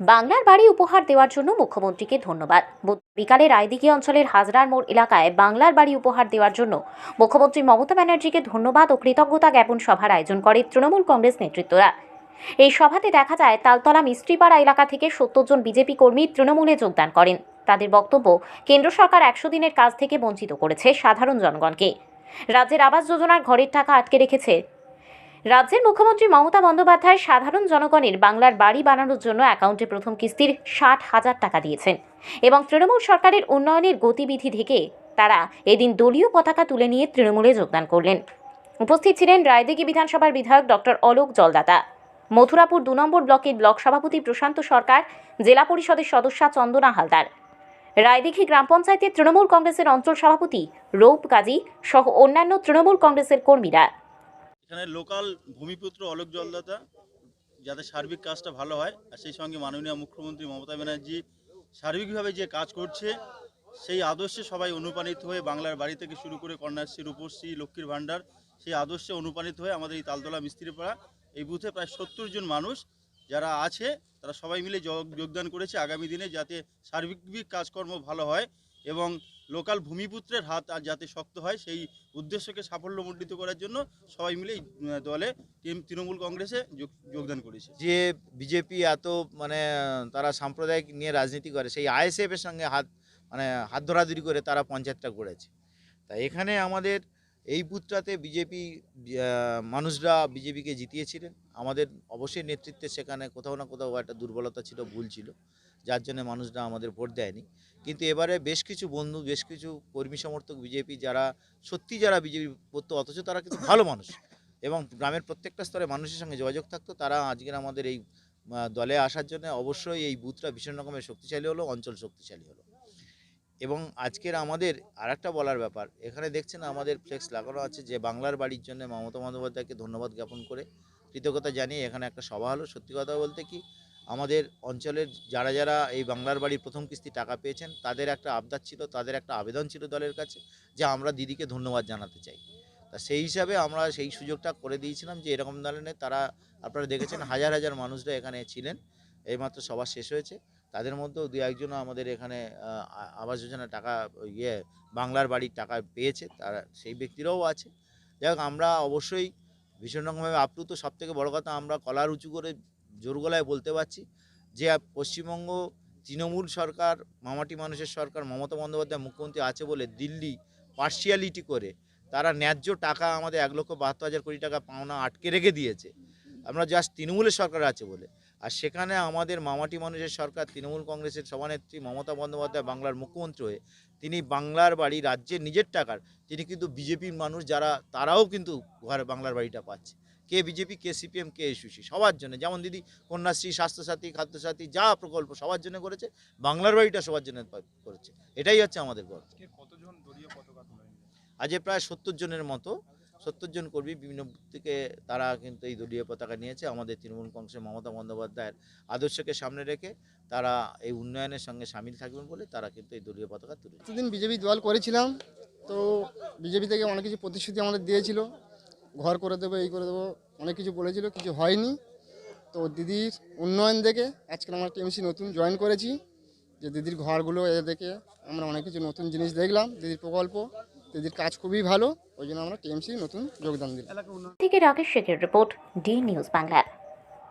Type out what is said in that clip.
বাংলার বাড়ি উপহার দেওয়ার জন্য মুখ্যমন্ত্রীকে ধন্যবাদ। বিকালে রায়দিঘি অঞ্চলের হাজরার মোড় এলাকায় বাংলার বাড়ি উপহার দেওয়ার জন্য মুখ্যমন্ত্রী মমতা ব্যানার্জিকে ধন্যবাদ ও কৃতজ্ঞতা জ্ঞাপন সভার আয়োজন করে তৃণমূল কংগ্রেস নেতৃত্বরা। এই সভাতে দেখা যায়, তালতলা মিস্ত্রিপাড়া এলাকা থেকে সত্তর জন বিজেপি কর্মী তৃণমূলে যোগদান করেন। তাদের বক্তব্য, কেন্দ্র সরকার একশো দিনের কাজ থেকে বঞ্চিত করেছে সাধারণ জনগণকে। রাজ্যের আবাস যোজনার ঘরের টাকা আটকে রেখেছে রাজ্যের মুখ্যমন্ত্রী মমতা বন্দ্যোপাধ্যায় সাধারণ জনগণের বাংলার বাড়ি বানানোর জন্য অ্যাকাউন্টে প্রথম কিস্তির ষাট হাজার টাকা দিয়েছেন এবং তৃণমূল সরকারের উন্নয়নের গতিবিধি থেকে তারা এদিন দলীয় পতাকা তুলে নিয়ে তৃণমূলে যোগদান করলেন। উপস্থিত ছিলেন রায়দিঘি বিধানসভার বিধায়ক ডক্টর অলোক জলদাতা, মথুরাপুর দু নম্বর ব্লকের ব্লক সভাপতি প্রশান্ত সরকার, জেলা পরিষদের সদস্যা চন্দনা হালদার। রায়দিঘি গ্রাম পঞ্চায়েতের তৃণমূল কংগ্রেসের অঞ্চল সভাপতি রৌপ কাজী সহ অন্যান্য তৃণমূল কংগ্রেসের কর্মীরা এখানে লোকাল ভূমিপুত্র অলোক জলদাতা যাতে সার্বিক কাজটা ভালো হয়, আর সেই সঙ্গে মাননীয় মুখ্যমন্ত্রী মমতা ব্যানার্জি সার্বিকভাবে যে কাজ করছে, সেই আদর্শে সবাই অনুপ্রাণিত হয়ে বাংলার বাড়ি থেকে শুরু করে কন্যাশ্রী রূপশ্রী লক্ষ্মীর ভাণ্ডার, সেই আদর্শে অনুপ্রাণিত হয়ে আমাদের এই তালতলা মিস্ত্রিপাড়া, এই বুথে প্রায় সত্তর জন মানুষ যারা আছে, তারা সবাই মিলে যোগ- যোগদান করেছে আগামী দিনে যাতে সার্বিক কাজকর্ম ভালো হয় এবং লোকাল ভূমিপুত্রের হাত আর যাতে শক্ত হয়, সেই উদ্দেশ্যকে সাফল্যমণ্ডিত করার জন্য সবাই মিলে দলে তৃণমূল কংগ্রেসে যোগ- যোগদান করেছে। যে বিজেপি এত মানে তারা সাম্প্রদায়িক নিয়ে রাজনীতি করে, সেই আইএসএফের সঙ্গে হাত মানে হাত ধরাধরি করে তারা পঞ্চায়েতটা করেছে তা এখানে আমাদের এই বুথটাতে বিজেপি মানুষরা বিজেপিকে জিতিয়েছিলেন। আমাদের অবশ্যই নেতৃত্বে সেখানে কোথাও না কোথাও একটা দুর্বলতা ছিল, ভুল ছিল। যার জন্য মানুষরা আমাদের ভোট দেয়নি। কিন্তু এবারে বেশ কিছু বন্ধু, বেশ কিছু কর্মী সমর্থক বিজেপি যারা, সত্যি যারা বিজেপি করতো অথচ তারা কিন্তু ভালো মানুষ। এবং গ্রামের প্রত্যেকটা স্তরে মানুষের সঙ্গে যোগাযোগ থাকতো। তারা আজকের আমাদের এই দলে আসার জন্য অবশ্যই এই বুথটা ভীষণ রকমের শক্তিশালী হলো, অঞ্চল শক্তিশালী হলো। এবং আজকের আমাদের আরেকটা বলার ব্যাপার। এখানে দেখছেন আমাদের ফ্লেক্স লাগানো আছে যে বাংলার বাড়ির জন্য মমতা বন্দ্যোপাধ্যায়কে ধন্যবাদ জ্ঞাপন করে কৃতজ্ঞতা জানিয়ে এখানে একটা সভা হলো। সত্যি কথা বলতে কি, আমাদের অঞ্চলের যারা যারা এই বাংলার বাড়ির প্রথম কিস্তি টাকা পেয়েছেন, তাদের একটা আবদার ছিল, তাদের একটা আবেদন ছিল দলের কাছে যে আমরা দিদিকে ধন্যবাদ জানাতে চাই। তা সেই হিসাবে আমরা সেই সুযোগটা করে দিয়েছিলাম যে এরকম ধরনের তারা, আপনারা দেখেছেন হাজার হাজার মানুষরা এখানে ছিলেন। এইমাত্র সভা শেষ হয়েছে। তাদের মধ্যেও দু একজন আমাদের এখানে আবাস যোজনা টাকা ইয়ে বাংলার বাড়ির টাকা পেয়েছে, তারা, সেই ব্যক্তিরাও আছে। যাই হোক, আমরা অবশ্যই ভীষণ রকমভাবে আপ্লুত। সব থেকে বড় কথা, আমরা কলার উঁচু করে জোর গলায় বলতে পারছি যে, পশ্চিমবঙ্গ তৃণমূল সরকার, মামাটি মানুষের সরকার, মমতা বন্দ্যোপাধ্যায় মুখ্যমন্ত্রী আছে বলে দিল্লি পার্সিয়ালিটি করে, তারা ন্যায্য টাকা আমাদের এক লক্ষ বাহাত্তর হাজার কোটি টাকা পাওনা আটকে রেখে দিয়েছে। আমরা জাস্ট তৃণমূলের সরকার আছে বলে। আর সেখানে আমাদের মামাটি মানুষের সরকার তৃণমূল কংগ্রেসের সভানেত্রী মমতা বন্দ্যোপাধ্যায় বাংলার মুখ্যমন্ত্রী হয়ে তিনি বাংলার বাড়ি রাজ্যের নিজের টাকার তিনি কিন্তু বিজেপির মানুষ যারা তারাও কিন্তু ঘরে বাংলার বাড়িটা পাচ্ছে। কে বিজেপি কে সিপিএম কে এসুসি সবার জন্য। যেমন দিদি কন্যাশ্রী স্বাস্থ্যসাথী খাদ্যসাথী যা প্রকল্প সবার জন্য করেছে বাংলার বাড়িটা সবার জন্য করেছে। এটাই হচ্ছে আমাদের গর্ব। আজকে প্রায় সত্তর জনের মতো সত্তর জন কর্মী বিভিন্ন থেকে তারা কিন্তু এই দলীয় পতাকা নিয়েছে। আমাদের তৃণমূল কংগ্রেসের মমতা বন্দ্যোপাধ্যায়ের আদর্শকে সামনে রেখে তারা এই উন্নয়নের সঙ্গে সামিল থাকবেন বলে তারা কিন্তু এই দলীয় পতাকা তুলেছে। এতদিন বিজেপি দল করেছিলাম, তো বিজেপি থেকে অনেক কিছু প্রতিশ্রুতি আমাদের দিয়েছিল। ঘর করে দেবো, এই করে দেবো, অনেক কিছু বলেছিল, কিছু হয়নি। তো দিদির উন্নয়ন দেখে আজকে আমরা টিএমসি নতুন জয়েন করেছি, যে দিদির ঘরগুলো এ দেখে আমরা অনেক কিছু নতুন জিনিস দেখলাম, দিদির প্রকল্প। দিদির কাজ খুবই ভালো, ওই জন্য আমরা টিএমসি নতুন যোগদান দিলাম। থেকে রাকেশ শেখের রিপোর্ট ডি নিউজ বাংলা।